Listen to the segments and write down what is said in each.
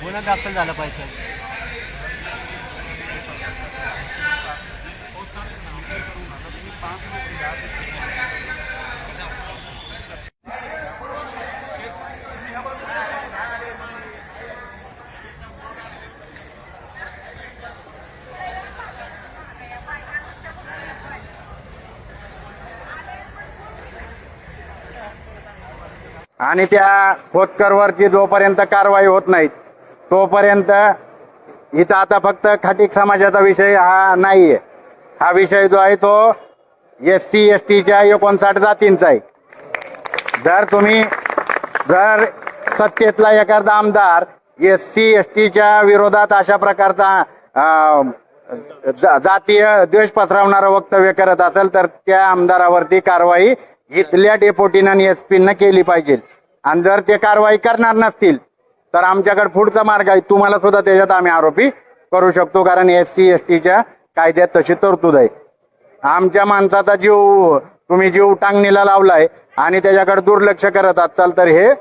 गुन्हा दाखल. झाला पाहिजे. पाच आणि त्या खोतकरवरची जोपर्यंत कारवाई होत नाही तोपर्यंत इथं आता फक्त खाटीक समाजाचा विषय हा नाही आहे हा विषय जो आहे तो एस सी एस टीच्या एकोणसाठ जातींचा आहे. जर तुम्ही जर सत्तेतला एखादा आमदार एस सी एस टीच्या विरोधात अशा प्रकारचा जा- जातीय द्वेष पसरवणारं वक्तव्य करत असेल तर त्या आमदारावरती कारवाई इथल्या डेपोटीनं आणि एस पीनं केली पाहिजे. आणि जर ते कारवाई करणार नसतील तर आमच्याकडे पुढचा मार्ग आहे. तुम्हाला सुद्धा त्याच्यात आम्ही आरोपी करू शकतो कारण एस सी एस टीच्या कायद्यात तशी तरतूद आहे. आमच्या माणसाचा जीव तुम्ही जीव टांगणीला लावलाय आणि त्याच्याकडे दुर्लक्ष करत असाल तर हे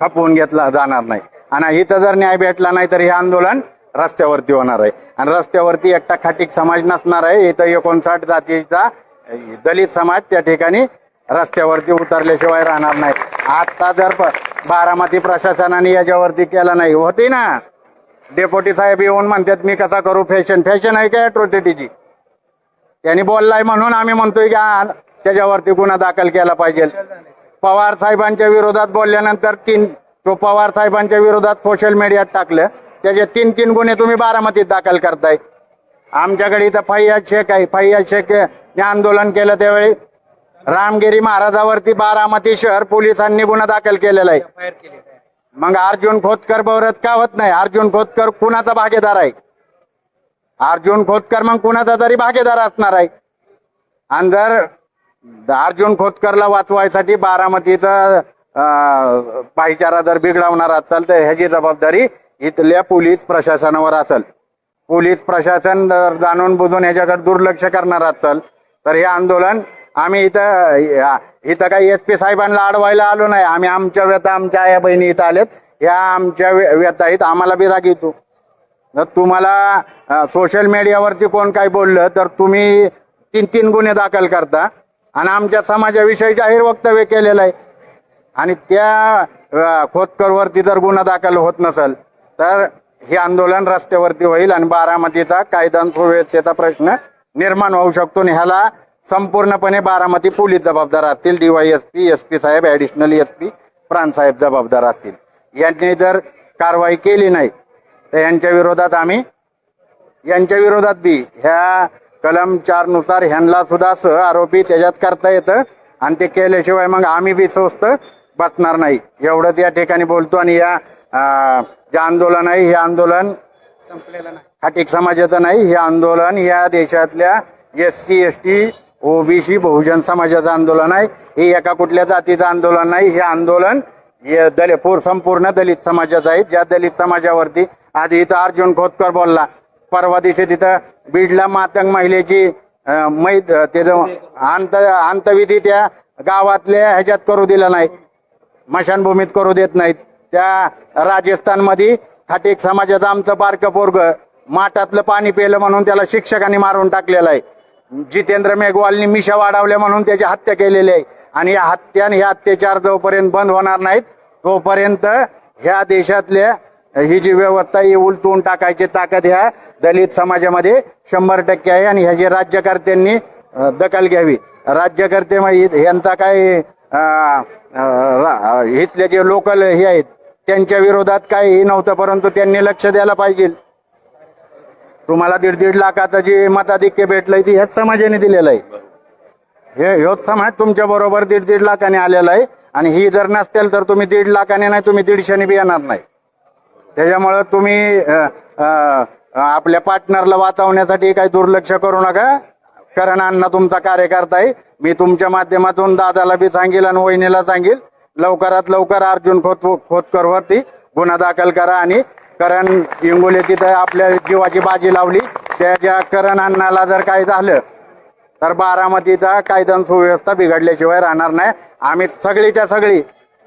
खपवून घेतला जाणार नाही. आणि इथं जर न्याय भेटला नाही तर हे आंदोलन रस्त्यावरती होणार आहे. आणि रस्त्यावरती एकटा खाटीक समाज नसणार आहे. इथं एकोणसाठ जातीचा दलित समाज त्या ठिकाणी रस्त्यावरती उतरल्याशिवाय राहणार नाही. आता जर बारामती प्रशासनाने याच्यावरती केला नाही होती ना? डेपोटी साहेब येऊन म्हणतात मी कसा करू? फॅशन फॅशन आहे का अॅट्रॉसिटीची त्यांनी बोललाय म्हणून आम्ही म्हणतोय की त्याच्यावरती गुन्हा दाखल केला पाहिजे. पवार साहेबांच्या विरोधात बोलल्यानंतर तीन तो पवार साहेबांच्या विरोधात सोशल मीडियात टाकलं. त्याचे तीन तीन गुन्हे तुम्ही बारामतीत दाखल करताय. आमच्याकडे इथं फैयाज शेख आहे. फैयाज शेख ने आंदोलन केलं त्यावेळी. रामगिरी महाराजावरती बारामती शहर पोलिसांनी गुन्हा दाखल केलेला आहे. मग अर्जुन खोतकर बवरत का होत नाही? अर्जुन खोतकर कुणाचा भागीदार आहे? अर्जुन खोतकर मग कुणाचा तरी भागीदार असणार आहे? आणि जर अर्जुन खोतकरला वाचवायसाठी बारामतीचा भाईचारा जर बिघडवणार असाल तर ह्याची जबाबदारी इथल्या पोलीस प्रशासनावर असेल. पोलीस प्रशासन जर जाणून बुजून ह्याच्याकडे दुर्लक्ष करणार असेल तर हे आंदोलन आम्ही इथं इथं काही एस पी साहेबांना अडवायला आलो नाही. आम्ही आमच्या व्यथा आमच्या आया बहिणी इथं आलेत. ह्या आमच्या व्य- व्यथा आम्हाला बी राग येतो. जर तुम्हाला सोशल मीडियावरती कोण काय बोललं तर तुम्ही तीन तीन गुन्हे दाखल करता. आणि आमच्या समाजाविषयी जाहीर वक्तव्य केलेलं आहे. आणि त्या खोदकरवरती खोतकरवरती जर गुन्हा दाखल होत नसेल तर हे आंदोलन रस्त्यावरती होईल आणि बारामतीचा कायदा सुव्यवस्थेचा प्रश्न निर्माण होऊ शकतो आणि ह्याला संपूर्णपणे बारामती पोलीस जबाबदार असतील. डीवायएसपी एस पी साहेब ॲडिशनल एस पी प्रांतसाहेब जबाबदार असतील. यांनी जर कारवाई केली नाही तर यांच्या विरोधात आम्ही यांच्या विरोधात बी ह्या कलम चारनुसार ह्यांना सुद्धा सह आरोपी त्याच्यात करता येतं. आणि ते केल्याशिवाय मग आम्ही बी स्वस्त बसणार नाही. एवढंच या ठिकाणी बोलतो आणि या जे आंदोलन आहे हे आंदोलन संपलेलं नाही. खाटीक समाजाचं नाही हे आंदोलन या देशातल्या S C S T OBC बहुजन समाजाचं आंदोलन आहे. हे एका कुठल्या जातीचं आंदोलन नाही हे आंदोलन दलित संपूर्ण दलित समाजाचं आहे. ज्या दलित समाजावरती आधी इथं अर्जुन खोतकर बोलला परवा दिवशी तिथं बीडला मातंग महिलेची मै त्याचं अंत अंतविधी त्या गावातल्या ह्याच्यात करू दिला नाही. स्मशानभूमीत करू देत नाहीत. त्या राजस्थानमध्ये खाटीक समाजाचं आमचं बारकं पोरग माठातलं पाणी पिलं म्हणून त्याला शिक्षकांनी मारून टाकलेलं आहे. जितेंद्र मेघवालनी मिशा वाढवल्या म्हणून त्याची हत्या केलेली आहे. आणि या हत्या आणि हे अत्याचार जोपर्यंत बंद होणार नाहीत तोपर्यंत ह्या देशातल्या ही जी व्यवस्था ही उलटून टाकायची ताकद ह्या दलित समाजामध्ये शंभर टक्के आहे आणि ह्याची राज्यकर्त्यांनी दखल घ्यावी. राज्यकर्ते यांचा काय इथले जे लोकल हे आहेत त्यांच्या विरोधात काही नव्हतं परंतु त्यांनी लक्ष द्यायला पाहिजे. तुम्हाला दीड दीड लाखाचं जे मताधिक्य भेटलंय ती ह्याच समाजाने दिलेलं आहे. हे ह्योच समाज तुमच्या बरोबर दीड दीड लाखाने आलेला आहे. आणि ही जर नसतील तर तुम्ही दीड लाखाने नाही तुम्ही दीडशेने बी येणार नाही. त्याच्यामुळं तुम्ही आपल्या पार्टनरला वाचवण्यासाठी काही दुर्लक्ष करू नका. कारण अण्णा तुमचा कार्यकर्ता आहे. मी तुमच्या माध्यमातून दादाला बी सांगेल आणि वहिनीला सांगेल. लवकरात लवकर अर्जुन खोत खोतकरवरती गुन्हा दाखल करा आणि करण इंगोले तिथं आपल्या जीवाची बाजी लावली. त्याच्या करण अण्णाला जर काय झालं तर बारामतीचा कायदा सुव्यवस्था बिघडल्याशिवाय राहणार नाही. आम्ही सगळीच्या सगळी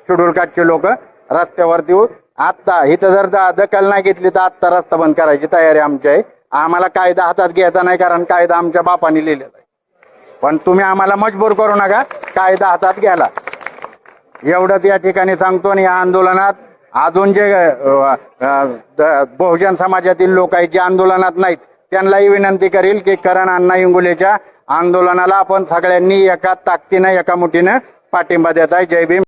शेड्यूल काटचे लोक रस्त्यावरती आत्ता इथं जर द- दखल नाही घेतली तर आत्ता रस्ता बंद करायची तयारी आमची आहे. आम्हाला कायदा हातात घ्यायचा नाही कारण कायदा आमच्या बापाने लिहिलेला आहे. पण तुम्ही आम्हाला मजबूर करू नका कायदा हातात घ्यायला. एवढंच या ठिकाणी सांगतो आणि या आंदोलनात अजून जे बहुजन समाजातील लोक आहेत जे आंदोलनात नाहीत त्यांनाही विनंती करील की करण अण्णा इंगुलेच्या आंदोलनाला आपण सगळ्यांनी एका ताकदीनं एका मुठीनं पाठिंबा देत आहे. जय भीम.